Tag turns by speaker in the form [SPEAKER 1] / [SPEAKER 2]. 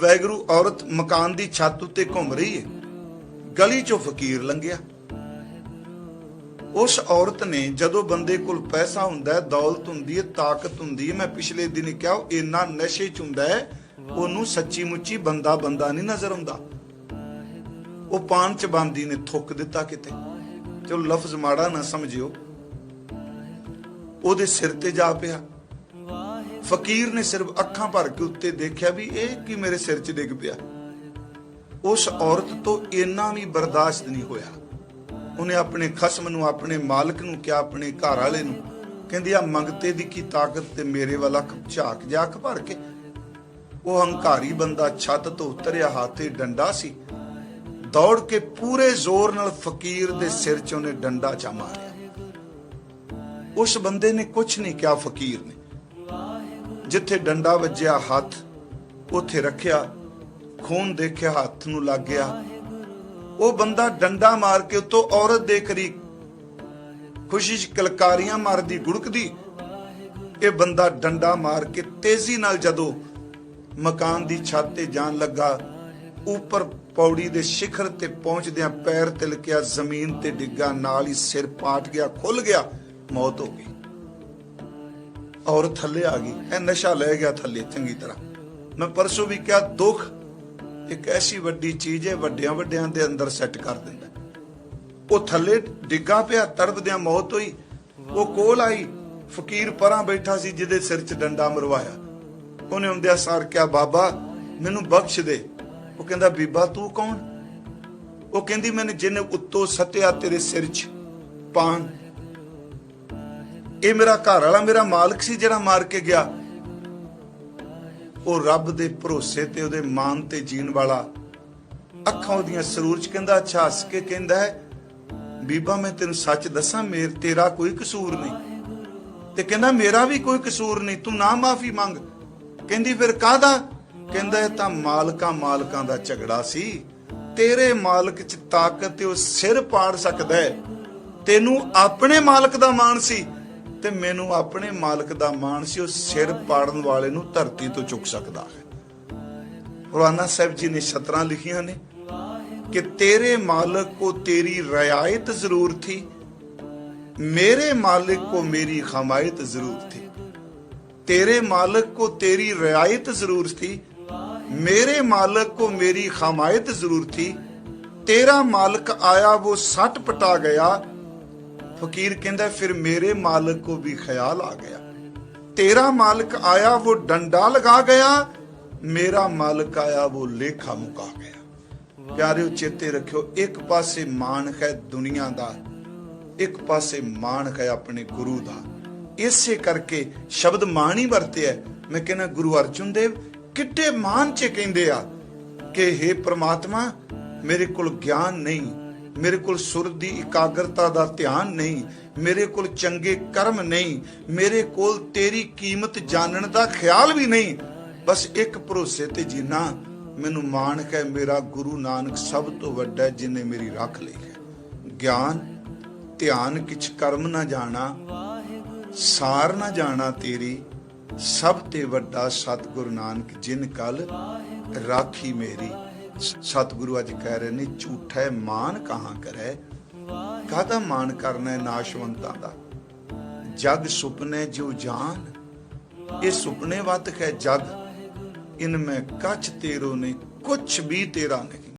[SPEAKER 1] ਵੈਗਰੂ ਔਰਤ ਮਕਾਨ ਦੀ ਛੱਤ ਉੱਤੇ ਘੁੰਮ ਰਹੀ ਹੈ ਗਲੀ ਚੋਂ ਫਕੀਰ ਲੰਘਿਆ। ਉਸ ਔਰਤ ਨੇ ਜਦੋਂ ਬੰਦੇ ਕੋਲ ਪੈਸਾ ਹੁੰਦਾ ਹੈ, ਦੌਲਤ ਹੁੰਦੀ ਹੈ ਤਾਕਤ ਹੁੰਦੀ ਹੈ ਮੈਂ ਪਿਛਲੇ ਦਿਨ ਕਿਹਾ, ਉਹ ਇੰਨਾ ਨਸ਼ੇ ਚ ਹੁੰਦਾ ਹੈ, ਉਹਨੂੰ ਸੱਚੀ ਮੁੱਚੀ ਬੰਦਾ ਬੰਦਾ ਨਹੀਂ ਨਜ਼ਰ ਆਉਂਦਾ। ਉਹ ਪਾਨ ਚ ਬੰਦੀ ਨੇ ਥੁੱਕ ਦਿੱਤਾ ਕਿਤੇ। ਚਲੋ ਲਫ਼ਜ਼ ਮਾੜਾ ਨਾ ਸਮਝਿਓ। ਉਹਦੇ ਸਿਰ ਤੇ ਜਾ ਪਿਆ। ਫਕੀਰ ਨੇ ਸਿਰਫ ਅੱਖਾਂ ਭਰ ਕੇ ਉੱਤੇ ਦੇਖਿਆ ਵੀ ਇਹ ਕੀ ਮੇਰੇ ਸਿਰ 'ਚ ਡਿੱਗ ਪਿਆ। ਉਸ ਔਰਤ ਤੋਂ ਇੰਨਾ ਵੀ ਬਰਦਾਸ਼ਤ ਨਹੀਂ ਹੋਇਆ। ਉਹਨੇ ਆਪਣੇ ਖਸਮ ਨੂੰ, ਆਪਣੇ ਮਾਲਕ ਨੂੰ ਕਿਹਾ, ਆਪਣੇ ਘਰ ਵਾਲੇ ਨੂੰ, ਕਹਿੰਦੀ ਆ ਮੰਗਤੇ ਦੀ ਕੀ ਤਾਕਤ ਤੇ ਮੇਰੇ ਵੱਲ ਅੱਖ ਝਾਕ ਜਾ ਭਰ ਕੇ? ਉਹ ਹੰਕਾਰੀ ਬੰਦਾ ਛੱਤ ਤੋਂ ਉਤਰਿਆ, ਹਾਥੇ ਡੰਡਾ ਸੀ। ਦੌੜ ਕੇ ਪੂਰੇ ਜ਼ੋਰ ਨਾਲ ਫਕੀਰ ਦੇ ਸਿਰ 'ਚ ਉਹਨੇ ਡੰਡਾ ਚਾ ਮਾਰਿਆ। ਉਸ ਬੰਦੇ ਨੇ ਕੁਝ ਨਹੀਂ ਕਿਹਾ ਫਕੀਰ ਨੇ। ਜਿੱਥੇ ਡੰਡਾ ਵੱਜਿਆ, ਹੱਥ ਉੱਥੇ ਰੱਖਿਆ, ਖੂਨ ਦੇਖਿਆ, ਹੱਥ ਨੂੰ ਲੱਗ ਗਿਆ। ਉਹ ਬੰਦਾ ਡੰਡਾ ਮਾਰ ਕੇ ਉਤੋਂ ਔਰਤ ਦੇ ਕਰੀ ਖੁਸ਼ੀ ਚ ਕਲਕਾਰੀਆਂ ਮਾਰਦੀ, ਗੁੜਕਦੀ। ਇਹ ਬੰਦਾ ਡੰਡਾ ਮਾਰ ਕੇ ਤੇਜ਼ੀ ਨਾਲ ਜਦੋਂ ਮਕਾਨ ਦੀ ਛੱਤ ਤੇ ਜਾਣ ਲੱਗਾ, ਉੱਪਰ ਪੌੜੀ ਦੇ ਸਿਖਰ ਤੇ ਪਹੁੰਚਦਿਆਂ ਪੈਰ ਤਿਲਕਿਆ, ਜ਼ਮੀਨ ਤੇ ਡਿੱਗਾ, ਨਾਲ ਹੀ ਸਿਰ ਪਾਟ ਗਿਆ ਖੁੱਲ ਗਿਆ, ਮੌਤ ਹੋ ਗਈ। ਔਰ ਥੱਲੇ ਆ ਗਈ। ਇਹ ਨਸ਼ਾ ਲੈ ਗਿਆ ਥੱਲੇ, ਚੰਗੀ ਤਰ੍ਹਾਂ। ਮੈਂ ਪਰਸੋਂ ਵੀ ਕਿਹਾ, ਦੁੱਖ ਇੱਕ ਐਸੀ ਵੱਡੀ ਚੀਜ਼ ਹੈ ਵੱਡਿਆਂ ਵੱਡਿਆਂ ਦੇ ਅੰਦਰ ਸੈੱਟ ਕਰ ਦਿੰਦਾ। ਉਹ ਥੱਲੇ ਡਿੱਗਾ ਪਿਆ ਤੜਪਦਿਆਂ ਮੌਤ ਹੋਈ। ਉਹ ਕੋਲ ਆਈ, ਫਕੀਰ ਪਰਾਂ ਬੈਠਾ ਸੀ, ਜਿਹਦੇ ਸਿਰ 'ਚ ਡੰਡਾ ਮਰਵਾਇਆ। ਉਹਨੇ ਹੁੰਦਿਆ ਸਾਰ ਕਿਹਾ, ਬਾਬਾ, ਮੈਨੂੰ ਬਖਸ਼ ਦੇ। ਉਹ ਕਹਿੰਦਾ, ਬੀਬਾ, ਤੂੰ ਕੌਣ? ਉਹ ਕਹਿੰਦੀ, ਮੈਨੂੰ ਜਿਹਨੇ ਉੱਤੋਂ ਸੱਤਿਆ ਤੇਰੇ ਸਿਰ 'ਚ ਪਾਨ ਇਹ ਮੇਰਾ ਘਰ ਵਾਲਾ ਮੇਰਾ ਮਾਲਕ ਸੀ ਜਿਹੜਾ ਮਾਰ ਕੇ ਗਿਆ। ਉਹ ਰੱਬ ਦੇ ਭਰੋਸੇ ਤੇ ਉਹਦੇ ਮਾਨ ਤੇ ਜੀਣ ਵਾਲਾ ਅੱਖਾਂ ਉਹਦੀਆਂ ਸਰੂਰ ਚ ਕਹਿੰਦਾ, ਅੱਛਾ, ਹੱਸ ਕੇ ਕਹਿੰਦਾ ਹੈ, ਬੀਬਾ, ਮੈਂ ਤੈਨੂੰ ਸੱਚ ਦੱਸਾਂ, ਮੇਰ ਤੇਰਾ ਕੋਈ ਕਸੂਰ ਨਹੀਂ। ਤੇ ਕਹਿੰਦਾ, ਮੇਰਾ ਵੀ ਕੋਈ ਕਸੂਰ ਨਹੀਂ, ਤੂੰ ਨਾ ਮਾਫੀ ਮੰਗ। ਕਹਿੰਦੀ, ਫਿਰ ਕਾਹਦਾ? ਕਹਿੰਦਾ, ਇਹ ਤਾਂ ਮਾਲਕਾਂ ਮਾਲਕਾਂ ਦਾ ਝਗੜਾ ਸੀ। ਤੇਰੇ ਮਾਲਕ ਚ ਤਾਕਤ ਤੇ ਉਹ ਸਿਰ ਪਾੜ ਸਕਦਾ ਹੈ। ਤੈਨੂੰ ਆਪਣੇ ਮਾਲਕ ਦਾ ਮਾਣ ਸੀ। ਤੇ ਮੈਨੂੰ ਆਪਣੇ ਮਾਲਕ ਦਾ ਮਾਣ ਸੀ ਉਹ ਸਿਰ ਪਾੜਨ ਵਾਲੇ ਨੂੰ ਧਰਤੀ ਤੋਂ ਚੁੱਕ ਸਕਦਾ ਹੈ ਕੁਰਾਨਾ ਸਾਹਿਬ ਜੀ ਨੇ ਸ਼ਤਰਾਂ ਲਿਖੀਆਂ ਨੇ ਕਿ ਤੇਰੇ ਮਾਲਕ ਕੋ ਤੇਰੀ ਰਿਆਇਤ ਜ਼ਰੂਰ ਥੀ मेरे मालिक को मेरी हमायत जरूर थी तेरे मालिक को तेरी रियायत जरूर थी मेरे मालिक को मेरी हमायत जरूर थी तेरा मालिक आया वो सट पटा गया फकीर कहता फिर मेरे मालिक को भी ख्याल आ गया तेरा मालिक आया वो डंडा लगा गया मेरा मालिक आया वो लेखा मुका गया ਪਿਆਰਿਓ ਚੇਤੇ ਰੱਖਿਓ ਇੱਕ ਪਾਸੇ ਮਾਣ ਹੈ ਦੁਨੀਆ ਦਾ ਇੱਕ ਪਾਸੇ ਮਾਣ ਹੈ ਆਪਣੇ ਗੁਰੂ ਦਾ ਇਸੇ ਕਰਕੇ ਸ਼ਬਦ ਮਾਣ ਹੀ ਵਰਤਿਆ ਹੈ। ਮੈਂ ਕਹਿੰਦਾ ਗੁਰੂ ਅਰਜਨ ਦੇਵ ਕਿੱਡੇ ਮਾਣ ਚ ਕਹਿੰਦੇ ਆ ਕਿ हे ਪ੍ਰਮਾਤਮਾ ਮੇਰੇ ਕੋਲ ਗਿਆਨ ਨਹੀਂ ਮੇਰੇ ਕੋਲ ਸੁਰ ਦੀ ਇਕਾਗਰਤਾ ਦਾ ਧਿਆਨ ਨਹੀਂ, ਮੇਰੇ ਕੋਲ ਚੰਗੇ ਕਰਮ ਨਹੀਂ, ਮੇਰੇ ਕੋਲ ਤੇਰੀ ਕੀਮਤ ਜਾਣਨ ਦਾ ਖਿਆਲ ਵੀ ਨਹੀਂ। ਬਸ ਇੱਕ ਭਰੋਸੇ ਤੇ ਜੀਣਾ ਮੈਨੂੰ ਮਾਣ ਹੈ ਮੇਰਾ ਗੁਰੂ ਨਾਨਕ ਸਭ ਤੋਂ ਵੱਡਾ ਹੈ, ਜਿਨੇ ਮੇਰੀ ਰੱਖ ਲਈ ਹੈ। ਗਿਆਨ, ਧਿਆਨ ਕਿਛ ਕਰਮ ਨਾ ਜਾਣਾ, ਸਾਰ ਨਾ ਜਾਣਾ ਤੇਰੀ, ਸਭ ਤੇ ਵੱਡਾ ਸਤਿਗੁਰੂ ਨਾਨਕ ਜਿਨ ਕਲ ਰਾਖੀ ਮੇਰੀ। ਸਤਿਗੁਰੂ ਅੱਜ ਕਹਿ ਰਹੇ ਨੇ, ਝੂਠਾ ਮਾਨ ਕਹਾਂ ਕਰੈ? ਕਾਹਦਾ ਮਾਨ ਕਰਨਾ ਹੈ ਨਾਸ਼ਵੰਤਾਂ ਦਾ? ਜਗ ਸੁਪਨੇ ਜੋ ਜਾਨ। ਇਹ ਸੁਪਨੇ ਵੱਤ ਹੈ ਜਗ। ਇਨ ਮੈਂ ਕੱਚ ਤੇਰੋ ਨੇ, ਕੁਛ ਵੀ ਤੇਰਾ ਨਹੀਂ।